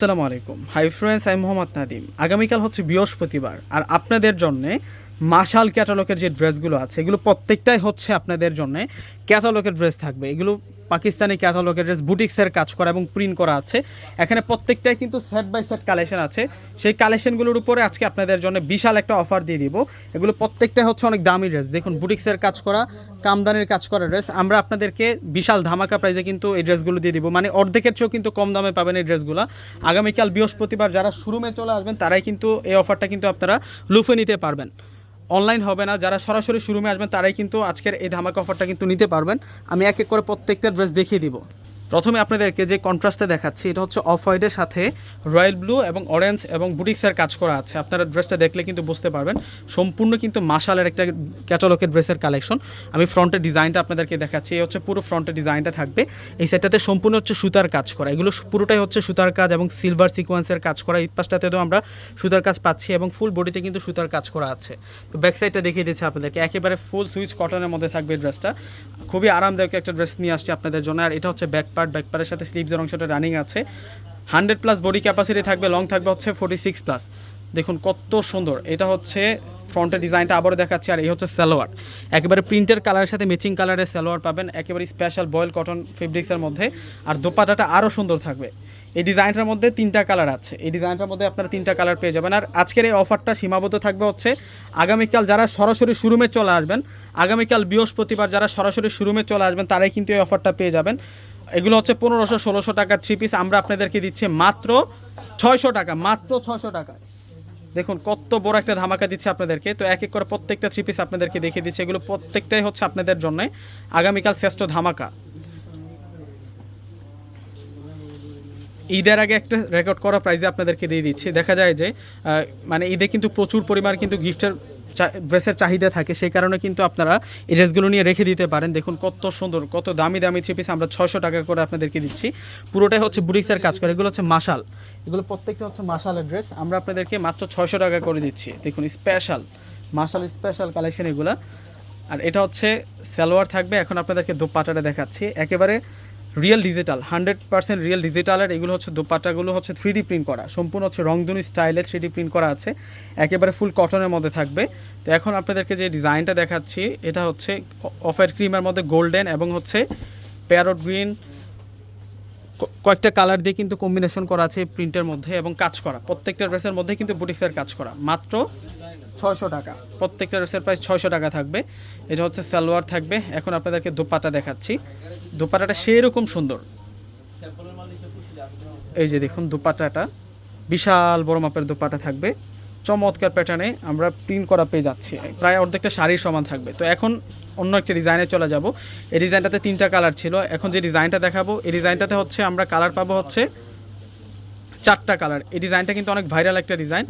আসসালামু আলাইকুম। Hi friends I Mohammad Nadim আগামীকাল হচ্ছে বৃহস্পতিবার, আর আপনাদের জন্য মাশাল ক্যাটালগের যে ড্রেসগুলো আছে, এগুলো প্রত্যেকটাই হচ্ছে আপনাদের জন্যে ক্যাটালগের ড্রেস থাকবে। এগুলো পাকিস্তানি ক্যাটালগের ড্রেস বুটিক্সের কাজ করা এবং প্রিন্ট করা আছে। এখানে প্রত্যেকটাই কিন্তু সেট বাই সেট কালেকশন আছে। সেই কালেকশনগুলোর উপরে আজকে আপনাদের জন্য বিশাল একটা অফার দিয়ে দিব। এগুলো প্রত্যেকটাই হচ্ছে অনেক দামি ড্রেস দেখুন, বুটিক্সের কাজ করা, কামদানির কাজ করা ড্রেস আমরা আপনাদেরকে বিশাল ধামাকা প্রাইজে কিন্তু এই ড্রেসগুলো দিয়ে দিব। মানে অর্ধেকের চেয়েও কিন্তু কম দামে পাবেন এই ড্রেসগুলো আগামীকাল বৃহস্পতিবার যারা শোরুমে চলে আসবেন, তারাই কিন্তু এই অফারটা কিন্তু আপনারা লুফে নিতে পারবেন। অনলাইন হবে না। যারা সরাসরি শোরুমে আসবেন, তারাই কিন্তু আজকের এই ধামাকা অফারটা কিন্তু নিতে পারবেন। আমি এক এক করে প্রত্যেকটা ড্রেস দেখিয়ে দিব। প্রথমে আপনাদেরকে যে কন্ট্রাস্টটা দেখাচ্ছি, এটা হচ্ছে অফ হোয়াইটের সাথে রয়্যাল ব্লু এবং অরেঞ্জ এবং বুটিক্সের কাজ করা আছে। আপনারা ড্রেসটা দেখলে কিন্তু বুঝতে পারবেন। সম্পূর্ণ কিন্তু মাশালের একটা ক্যাটালগের ড্রেসের কালেকশন আমি ফ্রন্টের ডিজাইনটা আপনাদেরকে দেখাচ্ছি। এই হচ্ছে পুরো ফ্রন্টের ডিজাইনটা থাকবে। এই সেটটাতে সম্পূর্ণ হচ্ছে সুতার কাজ করা। এগুলো পুরোটাই হচ্ছে সুতার কাজ এবং সিলভার সিকোয়েন্সের কাজ করা। এই পাশটাতেও আমরা সুতার কাজ পাচ্ছি এবং ফুল বডিতে কিন্তু সুতার কাজ করা আছে। তো ব্যাক সাইডটা দেখিয়ে দিচ্ছি আপনাদেরকে। একেবারে ফুল সুইচ কটনের মধ্যে থাকবে ড্রেসটা খুবই আরামদায়ক একটা ড্রেস নিয়ে আসছি আপনাদের জন্য। আর এটা হচ্ছে ব্যাক পার্ট ব্যাক সাথে স্লিভসের অংশটা রানিং আছে। হান্ড্রেড প্লাস বডি ক্যাপাসিটি থাকবে, লং থাকবে হচ্ছে ফোর্টি সিক্স প্লাস। দেখুন কত সুন্দর। এটা হচ্ছে ফ্রন্টের ডিজাইনটা আবারও দেখাচ্ছি, আর এই হচ্ছে সালোয়ার। একেবারে প্রিন্টের কালারের সাথে ম্যাচিং কালারের সালোয়ার পাবেন, একেবারে স্পেশাল বয়েল কটন ফেব্রিক্সের মধ্যে। আর দোপাটাটা আরও সুন্দর থাকবে। এই ডিজাইনটার মধ্যে তিনটা কালার আছে। এই ডিজাইনটার মধ্যে আপনারা তিনটা কালার পেয়ে যাবেন। আর আজকের এই অফারটা সীমাবদ্ধ থাকবে হচ্ছে আগামীকাল যারা সরাসরি শোরুমে চলে আসবেন, আগামীকাল বৃহস্পতিবার যারা সরাসরি শোরুমে চলে আসবেন, তারাই কিন্তু এই অফারটা পেয়ে যাবেন। এগুলো হচ্ছে পনেরোশো, ষোলোশো টাকার থ্রি পিস আমরা আপনাদেরকে দিচ্ছি মাত্র ছয়শো টাকা, মাত্র ছয়শো টাকা। দেখুন, কত বড় একটা ধামাকা দিচ্ছে আপনাদেরকে। তো এক এক করে প্রত্যেকটা থ্রি পিস আপনাদেরকে দেখিয়ে দিচ্ছে। এগুলো প্রত্যেকটাই হচ্ছে আপনাদের জন্য আগামীকাল শ্রেষ্ঠ ধামাকা। ঈদের আগে একটা রেকর্ড করা প্রাইজে আপনাদেরকে দিয়ে দিচ্ছি। দেখা যায় যে মানে ঈদে কিন্তু প্রচুর পরিমাণ কিন্তু গিফটের ড্রেসের চাহিদা থাকে, সেই কারণে কিন্তু আপনারা এই ড্রেসগুলো নিয়ে রেখে দিতে পারেন। দেখুন কত সুন্দর, কত দামি দামি থ্রি পিস আমরা ছয়শো টাকা করে আপনাদেরকে দিচ্ছি। পুরোটাই হচ্ছে বুটিক্সের কাজ করে, এগুলো হচ্ছে মাশাল। এগুলো প্রত্যেকটা হচ্ছে মাশালের ড্রেস আমরা আপনাদেরকে মাত্র ছয়শো টাকা করে দিচ্ছি। দেখুন স্পেশাল মাশাল স্পেশাল কালেকশন এগুলো। আর এটা হচ্ছে সালোয়ার থাকবে, এখন আপনাদেরকে দোপাটাটা দেখাচ্ছি। একেবারে real digital, hundred percent real ডিজিটালের এগুলো হচ্ছে দোপাট্টাগুলো হচ্ছে থ্রি ডি প্রিন্ট করা। সম্পূর্ণ হচ্ছে রংধনু স্টাইলে থ্রি ডি প্রিন্ট করা আছে। একেবারে ফুল কটনের মধ্যে থাকবে। তো এখন আপনাদেরকে যে ডিজাইনটা দেখাচ্ছি, এটা হচ্ছে অফার ক্রিমের মধ্যে গোল্ডেন এবং হচ্ছে প্যারট গ্রিন কয়েকটা কালার দিয়ে কিন্তু কম্বিনেশন করা আছে প্রিন্টের মধ্যে এবং কাজ করা। প্রত্যেকটা ড্রেসের মধ্যে কিন্তু বুটিক্সের কাজ করা। মাত্র ছয়শো টাকা। প্রত্যেকটা ড্রেসের প্রাইস ছয়শো টাকা থাকবে। এটা হচ্ছে সালোয়ার থাকবে। এখন আপনাদেরকে দোপাটা দেখাচ্ছি। দোপাটাটা সেরকম সুন্দর। এই যে দেখুন দোপাটাটা। বিশাল বড় মাপের দোপাটা থাকবে। চমৎকার প্যাটার্নে আমরা প্রিন্ট করা পেয়ে যাচ্ছি। প্রায় অর্ধেকটা শাড়ির সমান থাকবে। তো এখন অন্য একটা ডিজাইনে চলে যাব। এই ডিজাইনটাতে তিনটা কালার ছিল। এখন যে ডিজাইনটা দেখাবো, এই ডিজাইনটাতে হচ্ছে আমরা কালার পাবো হচ্ছে চারটা কালার এই ডিজাইনটা কিন্তু অনেক ভাইরাল একটা ডিজাইন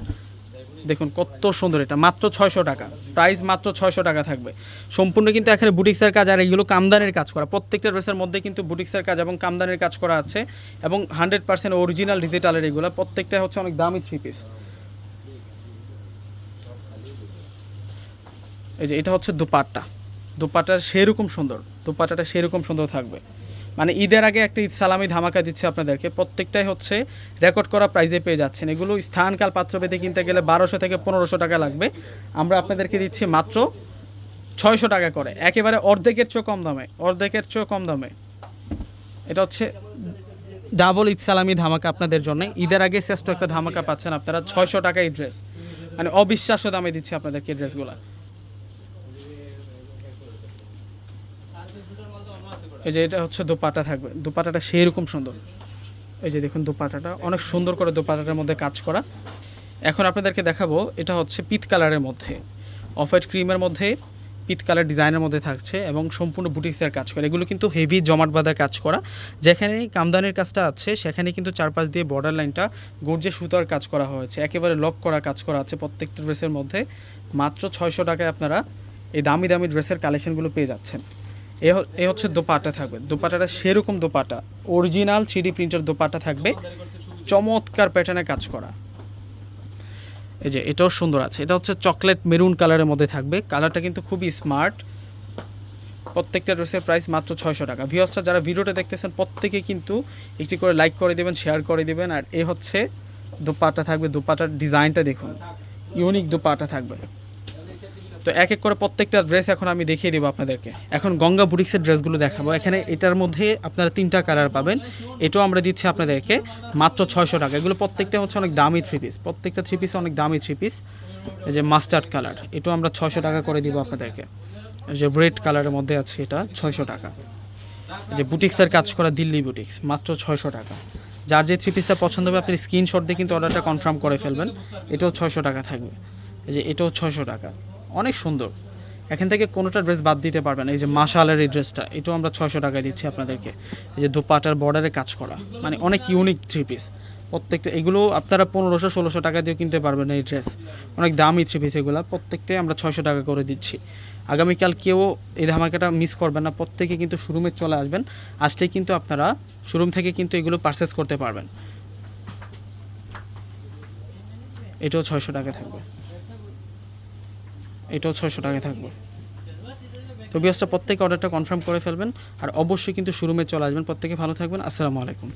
দেখুন, কত সুন্দর এটা। মাত্র ছয়শো টাকা। প্রাইস মাত্র ছয়শো টাকা থাকবে। সম্পূর্ণ কিন্তু এখানে বুটিক্সের কাজ আর এগুলো কামদানের কাজ করা। প্রত্যেকটা ড্রেসের মধ্যে কিন্তু বুটিক্সের কাজ এবং কামদানের কাজ করা আছে এবং হান্ড্রেড পার্সেন্ট অরিজিনাল ডিজিটালের এগুলো। প্রত্যেকটা হচ্ছে অনেক দামি থ্রি পিস এই যে এটা হচ্ছে দুপাট্টা। দুপাট্টার সেরকম সুন্দর। দুপাট্টাটা সেরকম সুন্দর থাকবে। মানে ঈদের আগে একটা ঈদ সালামি ধামাকা দিচ্ছে আপনাদেরকে। প্রত্যেকটাই হচ্ছে রেকর্ড করা প্রাইজে পেয়ে যাচ্ছেন। এগুলো স্থানকাল পাত্রভেদে কিনতে গেলে বারোশো থেকে পনেরোশো টাকা লাগবে। আমরা আপনাদেরকে দিচ্ছি মাত্র ছয়শো টাকা করে। একেবারে অর্ধেকের চেয়েও কম দামে, অর্ধেকের চেয়েও কম দামে। এটা হচ্ছে ডাবল ঈদ সালামি ধামাকা আপনাদের জন্য। ঈদের আগে শ্রেষ্ঠ একটা ধামাকা পাচ্ছেন আপনারা, ছয়শো টাকা এই ড্রেস মানে অবিশ্বাস্য দামে দিচ্ছি আপনাদেরকে ড্রেসগুলো এই যে এটা হচ্ছে দোপাটা থাকবে। দোপাটাটা সেই রকম সুন্দর। এই যে দেখুন দোপাটাটা, অনেক সুন্দর করে দোপাটাটার মধ্যে কাজ করা। এখন আপনাদেরকে দেখাবো, এটা হচ্ছে পিত কালারের মধ্যে। অফ হোয়াইট ক্রিমের মধ্যে পিত কালার ডিজাইনের মধ্যে থাকছে এবং সম্পূর্ণ বুটিক্সের কাজ করা। এগুলো কিন্তু হেভি জমাট বাঁধা কাজ করা। যেখানে কামদানের কাজটা আছে সেখানে কিন্তু চারপাশ দিয়ে বর্ডার লাইনটা গর্জে সুতার কাজ করা হয়েছে। একেবারে লক করা কাজ করা আছে প্রত্যেকটা ড্রেসের মধ্যে। মাত্র ছয়শো টাকায় আপনারা এই দামি দামি ড্রেসের কালেকশনগুলো পেয়ে যাচ্ছেন। এ হচ্ছে দোপাটা থাকবে। দোপাটাটা সেরকম dupatta. Original three D printer dupatta থাকবে। চমৎকার প্যাটার্নে কাজ করা। এই যে, এটাও সুন্দর আছে। এটা হচ্ছে চকলেট মেরুন কালারের মধ্যে থাকবে। কালারটা কিন্তু খুবই স্মার্ট প্রত্যেকটা ড্রেসের প্রাইস মাত্র ছয়শো টাকা। ভিওসটা যারা ভিডিওটা দেখতেছেন, প্রত্যেকে কিন্তু একটি করে লাইক করে দেবেন শেয়ার করে দেবেন। আর এ হচ্ছে দোপাটা থাকবে। দোপাটার ডিজাইনটা দেখুন। ইউনিক দোপাটা থাকবে। তো এক এক করে প্রত্যেকটা ড্রেস এখন আমি দেখিয়ে দেবো আপনাদেরকে। এখন গঙ্গা বুটিক্সের ড্রেসগুলো দেখাবো। এখানে এটার মধ্যে আপনারা তিনটা কালার পাবেন। এটাও আমরা দিচ্ছি আপনাদেরকে মাত্র ছয়শো টাকা। এগুলো প্রত্যেকটা হচ্ছে অনেক দামি থ্রি পিস প্রত্যেকটা থ্রি পিস অনেক দামি থ্রি পিস এই যে মাস্টার্ড কালার এটাও আমরা ছয়শো টাকা করে দিব আপনাদেরকে। যে রেড কালারের মধ্যে আছে এটা ছয়শো টাকা। যে বুটিক্সের কাজ করা দিল্লি বুটিক্স, মাত্র ছয়শো টাকা। যার যে থ্রি পিসটা পছন্দ হবে, আপনি স্ক্রিনশট দিয়ে কিন্তু অর্ডারটা কনফার্ম করে ফেলবেন। এটাও ছয়শো টাকা থাকবে। এই যে এটাও ছয়শো টাকা। অনেক সুন্দর। এখান থেকে কোনোটা ড্রেস বাদ দিতে পারবেন এই যে মাশালের এই ড্রেসটা এটাও আমরা ছয়শো টাকায় দিচ্ছি আপনাদেরকে। এই যে দোপাটার বর্ডারে কাজ করা। মানে অনেক ইউনিক থ্রি পিস প্রত্যেকটা, এগুলো আপনারা পনেরোশো, ষোলোশো টাকা দিয়েও কিনতে পারবেন এই ড্রেস অনেক দামি থ্রি পিস এগুলো। প্রত্যেকটাই আমরা ছয়শো টাকা করে দিচ্ছি। আগামীকাল কেউ এই ধামাকাটা মিস করবেন না। প্রত্যেকে কিন্তু শোরুমে চলে আসবেন। আসলেই কিন্তু আপনারা শোরুম থেকে কিন্তু এগুলো পারচেস করতে পারবেন। এটাও ছয়শো টাকা থাকবে। এটাও ছয়শো টাকায় থাকবে। তো বিয়াসটা প্রত্যেকে অর্ডারটা কনফার্ম করে ফেলবেন। আর অবশ্যই কিন্তু শোরুমে চলে আসবেন। প্রত্যেকে ভালো থাকবেন। আসসালামু আলাইকুম।